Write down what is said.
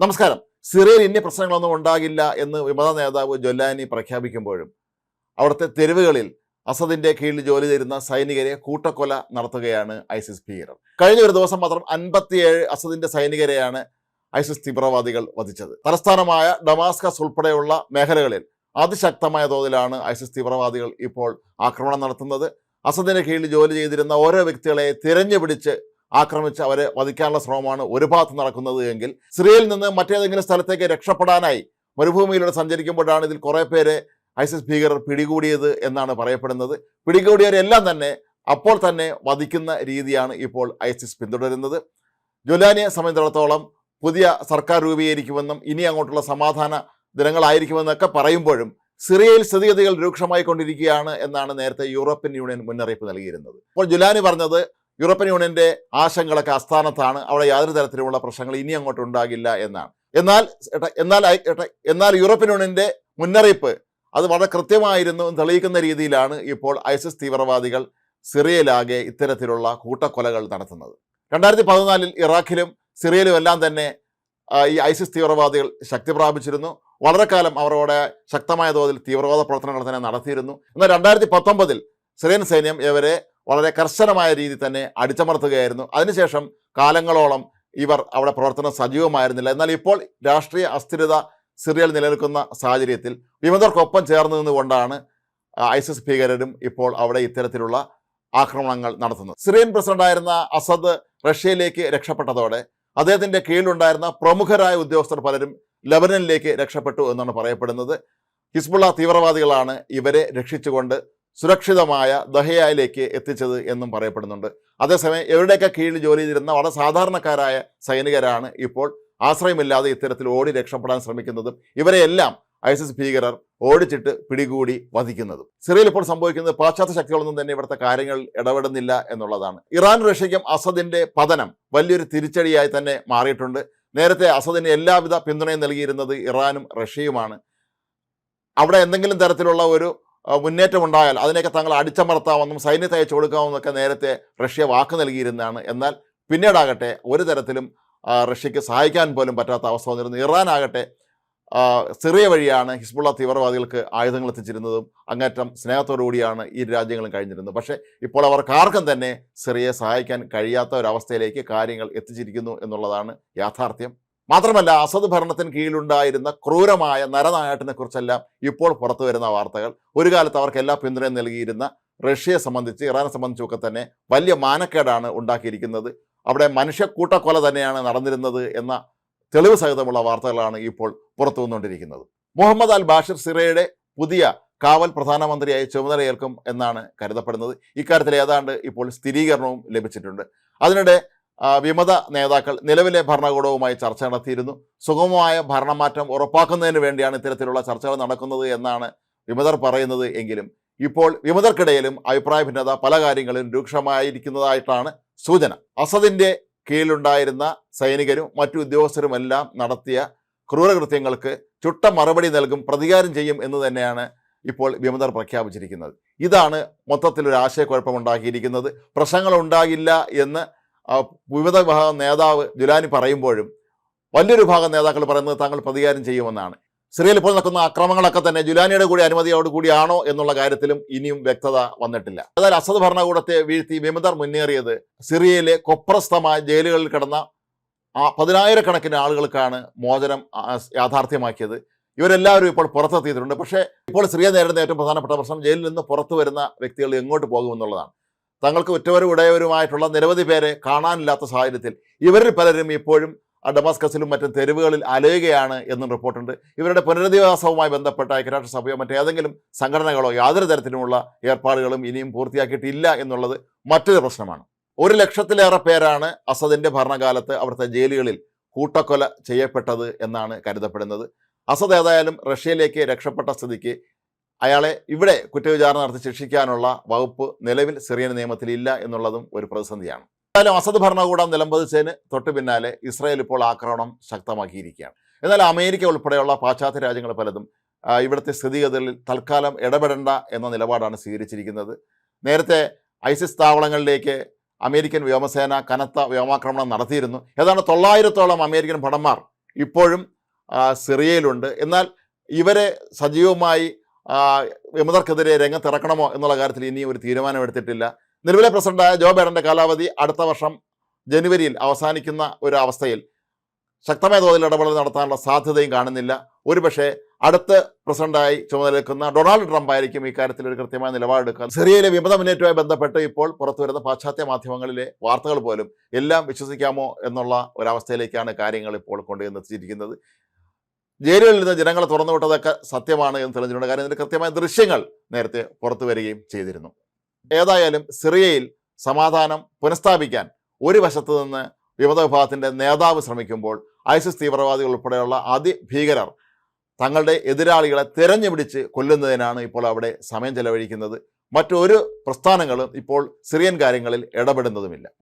നമസ്കാരം. സിറിയയിൽ ഇനി പ്രശ്നങ്ങളൊന്നും ഉണ്ടാകില്ല എന്ന് വിമത നേതാവ് ജൊല്ലാനി പ്രഖ്യാപിക്കുമ്പോഴും അവിടുത്തെ തെരുവുകളിൽ അസദിന്റെ കീഴിൽ ജോലി ചെയ്യുന്ന സൈനികരെ കൂട്ടക്കൊല നടത്തുകയാണ് ഐസിസ് ഭീകരർ. കഴിഞ്ഞ ഒരു ദിവസം മാത്രം അൻപത്തിയേഴ് അസദിന്റെ സൈനികരെയാണ് ഐസിസ് തീവ്രവാദികൾ വധിച്ചത്. തലസ്ഥാനമായ ഡമാസ്കസ് ഉൾപ്പെടെയുള്ള മേഖലകളിൽ അതിശക്തമായ തോതിലാണ് ഐസിസ് തീവ്രവാദികൾ ഇപ്പോൾ ആക്രമണം നടത്തുന്നത്. അസദിന്റെ കീഴിൽ ജോലി ചെയ്തിരുന്ന ഓരോ വ്യക്തികളെ തിരഞ്ഞുപിടിച്ച് ആക്രമിച്ച് അവരെ വധിക്കാനുള്ള ശ്രമമാണ് ഒരു ഭാഗത്ത് നടക്കുന്നത് എങ്കിൽ സിറിയയിൽ നിന്ന് മറ്റേതെങ്കിലും സ്ഥലത്തേക്ക് രക്ഷപ്പെടാനായി മരുഭൂമിയിലൂടെ സഞ്ചരിക്കുമ്പോഴാണ് ഇതിൽ കുറേ പേരെ ഐസിസ് ഭീകരർ പിടികൂടിയത് എന്നാണ് പറയപ്പെടുന്നത്. പിടികൂടിയവരെല്ലാം തന്നെ അപ്പോൾ തന്നെ വധിക്കുന്ന രീതിയാണ് ഇപ്പോൾ ഐസിസ് പിന്തുടരുന്നത്. ജുലാനിയെ സംബന്ധിച്ചിടത്തോളം പുതിയ സർക്കാർ രൂപീകരിക്കുമെന്നും ഇനി അങ്ങോട്ടുള്ള സമാധാന ദിനങ്ങളായിരിക്കുമെന്നൊക്കെ പറയുമ്പോഴും സിറിയയിൽ സ്ഥിതിഗതികൾ രൂക്ഷമായി കൊണ്ടിരിക്കുകയാണ് എന്നാണ് നേരത്തെ യൂറോപ്യൻ യൂണിയൻ മുന്നറിയിപ്പ് നൽകിയിരുന്നത്. അപ്പോൾ ജുലാനി പറഞ്ഞത് യൂറോപ്യൻ യൂണിയന്റെ ആശങ്കകളൊക്കെ ആസ്ഥാനത്താണ്. അവിടെ യാതൊരു തരത്തിലുമുള്ള പ്രശ്നങ്ങൾ ഇനി അങ്ങോട്ട് ഉണ്ടാകില്ല എന്നാണ്. എന്നാൽ എന്നാൽ എന്നാൽ യൂറോപ്യൻ യൂണിയന്റെ മുന്നറിയിപ്പ് അത് വളരെ കൃത്യമായിരുന്നു തെളിയിക്കുന്ന രീതിയിലാണ് ഇപ്പോൾ ഐസിസ് തീവ്രവാദികൾ സിറിയയിലാകെ ഇത്തരത്തിലുള്ള കൂട്ടക്കൊലകൾ നടത്തുന്നത്. രണ്ടായിരത്തി പതിനാലിൽ ഇറാഖിലും സിറിയയിലും എല്ലാം തന്നെ ഈ ഐസിസ് തീവ്രവാദികൾ ശക്തി പ്രാപിച്ചിരുന്നു. വളരെ കാലം അവരോടെ ശക്തമായ തോതിൽ തീവ്രവാദ പ്രവർത്തനങ്ങൾ തന്നെ നടത്തിയിരുന്നു. എന്നാൽ രണ്ടായിരത്തി പത്തൊമ്പതിൽ സിറിയൻ സൈന്യം ഇവരെ വളരെ കർശനമായ രീതി തന്നെ അടിച്ചമർത്തുകയായിരുന്നു. അതിനുശേഷം കാലങ്ങളോളം ഇവർ അവിടെ പ്രവർത്തനം സജീവമായിരുന്നില്ല. എന്നാൽ ഇപ്പോൾ രാഷ്ട്രീയ അസ്ഥിരത സിറിയയിൽ നിലനിൽക്കുന്ന സാഹചര്യത്തിൽ വിമതർക്കൊപ്പം ചേർന്ന് നിന്നുകൊണ്ടാണ് ഐസിസ് ഭീകരരും ഇപ്പോൾ അവിടെ ഇത്തരത്തിലുള്ള ആക്രമണങ്ങൾ നടത്തുന്നത്. സിറിയൻ പ്രസിഡന്റായിരുന്ന അസദ് റഷ്യയിലേക്ക് രക്ഷപ്പെട്ടതോടെ അദ്ദേഹത്തിന്റെ കീഴിലുണ്ടായിരുന്ന പ്രമുഖരായ ഉദ്യോഗസ്ഥർ പലരും ലബനനിലേക്ക് രക്ഷപ്പെട്ടു എന്നാണ് പറയപ്പെടുന്നത്. ഹിസ്ബുള്ള തീവ്രവാദികളാണ് ഇവരെ രക്ഷിച്ചുകൊണ്ട് സുരക്ഷിതമായ ദഹയായിലേക്ക് എത്തിച്ചത് എന്നും പറയപ്പെടുന്നുണ്ട്. അതേസമയം എവിടെയൊക്കെ കീഴിൽ ജോലി ചെയ്തിരുന്ന വളരെ സാധാരണക്കാരായ സൈനികരാണ് ഇപ്പോൾ ആശ്രയമില്ലാതെ ഇത്തരത്തിൽ ഓടി രക്ഷപ്പെടാൻ ശ്രമിക്കുന്നതും ഇവരെയെല്ലാം ഐസിസ് ഭീകരർ ഓടിച്ചിട്ട് പിടികൂടി വധിക്കുന്നതും. സിറിയയിൽ ഇപ്പോൾ സംഭവിക്കുന്നത് പാശ്ചാത്യ ശക്തികളൊന്നും തന്നെ ഇവിടുത്തെ കാര്യങ്ങൾ ഇടപെടുന്നില്ല എന്നുള്ളതാണ്. ഇറാൻ റഷ്യയ്ക്കും അസദിന്റെ പതനം വലിയൊരു തിരിച്ചടിയായി തന്നെ മാറിയിട്ടുണ്ട്. നേരത്തെ അസദിന് എല്ലാവിധ പിന്തുണയും നൽകിയിരുന്നത് ഇറാനും റഷ്യയുമാണ്. അവിടെ എന്തെങ്കിലും തരത്തിലുള്ള ഒരു ആ, മുന്നേറ്റം ഉണ്ടായാൽ അതിനെയൊക്കെ തങ്ങൾ അടിച്ചമർത്താമെന്നും സൈന്യത്തെ അയച്ചു കൊടുക്കാമെന്നൊക്കെ നേരത്തെ റഷ്യ വാക്ക് നൽകിയിരുന്നതാണ്. എന്നാൽ പിന്നീടാകട്ടെ ഒരു തരത്തിലും റഷ്യക്ക് സഹായിക്കാൻ പോലും പറ്റാത്ത അവസ്ഥ വന്നിരുന്നു. ഇറാൻ ആകട്ടെ സിറിയ വഴിയാണ് ഹിസ്ബുള്ള തീവ്രവാദികൾക്ക് ആയുധങ്ങൾ എത്തിച്ചിരുന്നതും അങ്ങേറ്റം സ്നേഹത്തോടു കൂടിയാണ് ഈ രാജ്യങ്ങളും കഴിഞ്ഞിരുന്നത്. പക്ഷേ ഇപ്പോൾ അവർക്ക് ആർക്കും തന്നെ സിറിയയെ സഹായിക്കാൻ കഴിയാത്ത ഒരവസ്ഥയിലേക്ക് കാര്യങ്ങൾ എത്തിച്ചിരിക്കുന്നു എന്നുള്ളതാണ് യാഥാർത്ഥ്യം. മാത്രമല്ല അസദ് ഭരണത്തിന് കീഴിലുണ്ടായിരുന്ന ക്രൂരമായ നരനായാട്ടിനെ കുറിച്ചെല്ലാം ഇപ്പോൾ പുറത്തു വരുന്ന വാർത്തകൾ. ഒരു കാലത്ത് അവർക്ക് എല്ലാ പിന്തുണയും നൽകിയിരുന്ന റഷ്യയെ സംബന്ധിച്ച് ഇറാനെ സംബന്ധിച്ചൊക്കെ തന്നെ വലിയ മാനക്കേടാണ് ഉണ്ടാക്കിയിരിക്കുന്നത്. അവിടെ മനുഷ്യക്കൂട്ടക്കൊല തന്നെയാണ് നടന്നിരുന്നത് എന്ന തെളിവ് സഹിതമുള്ള വാർത്തകളാണ് ഇപ്പോൾ പുറത്തു വന്നുകൊണ്ടിരിക്കുന്നത്. മുഹമ്മദ് അൽ ബാഷിർ സിറയുടെ പുതിയ കാവൽ പ്രധാനമന്ത്രിയായി ചുമതലയേൽക്കും എന്നാണ് കരുതപ്പെടുന്നത്. ഇക്കാര്യത്തിൽ ഏതാണ്ട് ഇപ്പോൾ സ്ഥിരീകരണവും ലഭിച്ചിട്ടുണ്ട്. അതിനിടെ വിമത നേതാക്കൾ നിലവിലെ ഭരണകൂടവുമായി ചർച്ച നടത്തിയിരുന്നു. സുഗമമായ ഭരണമാറ്റം ഉറപ്പാക്കുന്നതിന് വേണ്ടിയാണ് ഇത്തരത്തിലുള്ള ചർച്ചകൾ നടക്കുന്നത് എന്നാണ് വിമതർ പറയുന്നത് എങ്കിലും ഇപ്പോൾ വിമതർക്കിടയിലും അഭിപ്രായ ഭിന്നത പല കാര്യങ്ങളിലും രൂക്ഷമായിരിക്കുന്നതായിട്ടാണ് സൂചന. അസദിന്റെ കീഴിലുണ്ടായിരുന്ന സൈനികരും മറ്റു ഉദ്യോഗസ്ഥരുമെല്ലാം നടത്തിയ ക്രൂരകൃത്യങ്ങൾക്ക് ചുട്ട മറുപടി നൽകും പ്രതികാരം ചെയ്യും എന്ന് തന്നെയാണ് ഇപ്പോൾ വിമതർ പ്രഖ്യാപിച്ചിരിക്കുന്നത്. ഇതാണ് മൊത്തത്തിലൊരു ആശയക്കുഴപ്പമുണ്ടാക്കിയിരിക്കുന്നത് പ്രശ്നങ്ങൾ ഉണ്ടാകില്ല എന്ന് വിവിധ വിഭാഗം നേതാവ് ജുലാനി പറയുമ്പോഴും വലിയൊരു ഭാഗം നേതാക്കൾ പറയുന്നത് താങ്കൾ പ്രതികാരം ചെയ്യുമെന്നാണ്. സിറിയയിൽ ഇപ്പോൾ നടക്കുന്ന അക്രമങ്ങളൊക്കെ തന്നെ ജുലാനിയുടെ കൂടി അനുമതിയോട് കൂടിയാണോ എന്നുള്ള കാര്യത്തിലും ഇനിയും വ്യക്തത വന്നിട്ടില്ല. എന്നാൽ അസദ് ഭരണകൂടത്തെ വീഴ്ത്തി വിമതർ മുന്നേറിയത് സിറിയയിലെ കൊപ്രസ്ഥമായ ജയിലുകളിൽ കിടന്ന ആ പതിനായിരക്കണക്കിന് ആളുകൾക്കാണ് മോചനം യാഥാർത്ഥ്യമാക്കിയത്. ഇവരെല്ലാവരും ഇപ്പോൾ പുറത്തെത്തിയിട്ടുണ്ട്. പക്ഷേ ഇപ്പോൾ സിറിയ നേരിടുന്ന ഏറ്റവും പ്രധാനപ്പെട്ട പ്രശ്നം ജയിലിൽ നിന്ന് പുറത്തു വരുന്ന വ്യക്തികൾ എങ്ങോട്ട് പോകുമെന്നുള്ളതാണ്. തങ്ങൾക്ക് ഉറ്റവരും ഉടയവരുമായിട്ടുള്ള നിരവധി പേരെ കാണാനില്ലാത്ത സാഹചര്യത്തിൽ ഇവരിൽ പലരും ഇപ്പോഴും ഡമാസ്കസിലും മറ്റും തെരുവുകളിൽ അലയുകയാണ് എന്നും റിപ്പോർട്ടുണ്ട്. ഇവരുടെ പുനരധിവാസവുമായി ബന്ധപ്പെട്ട ഐക്യരാഷ്ട്രസഭയോ മറ്റേതെങ്കിലും സംഘടനകളോ യാതൊരു തരത്തിലുമുള്ള ഏർപ്പാടുകളും ഇനിയും പൂർത്തിയാക്കിയിട്ടില്ല എന്നുള്ളത് മറ്റൊരു പ്രശ്നമാണ്. ഒരു ലക്ഷത്തിലേറെ പേരാണ് അസദിന്റെ ഭരണകാലത്ത് അവിടുത്തെ ജയിലുകളിൽ കൂട്ടക്കൊല ചെയ്യപ്പെട്ടത് എന്നാണ് കരുതപ്പെടുന്നത്. അസദ് ഏതായാലും റഷ്യയിലേക്ക് രക്ഷപ്പെട്ട സ്ഥിതിക്ക് അയാളെ ഇവിടെ കുറ്റവിചാരണ നടത്തി ശിക്ഷിക്കാനുള്ള വകുപ്പ് നിലവിൽ സിറിയൻ നിയമത്തിൽ ഇല്ല എന്നുള്ളതും ഒരു പ്രതിസന്ധിയാണ്. എന്തായാലും അസദ് ഭരണകൂടം നിലംപതിച്ചതിന് തൊട്ടു പിന്നാലെ ഇസ്രായേൽ ഇപ്പോൾ ആക്രമണം ശക്തമാക്കിയിരിക്കുകയാണ്. എന്നാൽ അമേരിക്ക ഉൾപ്പെടെയുള്ള പാശ്ചാത്യ രാജ്യങ്ങൾ പലതും ഇവിടുത്തെ സ്ഥിതിഗതികളിൽ തൽക്കാലം ഇടപെടേണ്ട എന്ന നിലപാടാണ് സ്വീകരിച്ചിരിക്കുന്നത്. നേരത്തെ ഐസിസ് താവളങ്ങളിലേക്ക് അമേരിക്കൻ വ്യോമസേന കനത്ത വ്യോമാക്രമണം നടത്തിയിരുന്നു. ഏതാണ്ട് തൊള്ളായിരത്തോളം അമേരിക്കൻ ഭടന്മാർ ഇപ്പോഴും സിറിയയിലുണ്ട്. എന്നാൽ ഇവരെ സജീവമായി വിമതർക്കെതിരെ രംഗത്തിറക്കണമോ എന്നുള്ള കാര്യത്തിൽ ഇനി ഒരു തീരുമാനമെടുത്തിട്ടില്ല. നിലവിലെ പ്രസിഡന്റായ ജോ ബൈഡന്റെ കാലാവധി അടുത്ത വർഷം ജനുവരിയിൽ അവസാനിക്കുന്ന ഒരു അവസ്ഥയിൽ ശക്തമായ തോതിൽ ഇടപെടൽ നടത്താനുള്ള സാധ്യതയും കാണുന്നില്ല. ഒരുപക്ഷെ അടുത്ത പ്രസിഡന്റായി ചുമതലയേൽക്കുന്ന ഡൊണാൾഡ് ട്രംപ് ആയിരിക്കും ഇക്കാര്യത്തിൽ ഒരു കൃത്യമായ നിലപാടെടുക്കുക സിറിയയിലെ വിമത മുന്നേറ്റവുമായി ബന്ധപ്പെട്ട് ഇപ്പോൾ പുറത്തുവരുന്ന പാശ്ചാത്യ മാധ്യമങ്ങളിലെ വാർത്തകൾ പോലും എല്ലാം വിശ്വസിക്കാമോ എന്നുള്ള ഒരവസ്ഥയിലേക്കാണ് കാര്യങ്ങൾ ഇപ്പോൾ കൊണ്ടുവന്ന് എത്തിച്ചിരിക്കുന്നത്. ജയിലുകളിൽ നിന്ന് ജനങ്ങളെ തുറന്നു വിട്ടതൊക്കെ സത്യമാണ് എന്ന് തെളിഞ്ഞിട്ടുണ്ട്. കാര്യം ഇതിന്റെ കൃത്യമായ ദൃശ്യങ്ങൾ നേരത്തെ പുറത്തു വരികയും ചെയ്തിരുന്നു. ഏതായാലും സിറിയയിൽ സമാധാനം പുനഃസ്ഥാപിക്കാൻ ഒരു വശത്തു നിന്ന് വിമത വിഭാഗത്തിന്റെ നേതാവ് ശ്രമിക്കുമ്പോൾ ഐസിസ് തീവ്രവാദികൾ ഉൾപ്പെടെയുള്ള അതിഭീകരർ തങ്ങളുടെ എതിരാളികളെ തിരഞ്ഞുപിടിച്ച് കൊല്ലുന്നതിനാണ് ഇപ്പോൾ അവിടെ സമയം ചെലവഴിക്കുന്നത്. മറ്റൊരു പ്രസ്ഥാനങ്ങളും ഇപ്പോൾ സിറിയൻ കാര്യങ്ങളിൽ ഇടപെടുന്നതുമില്ല.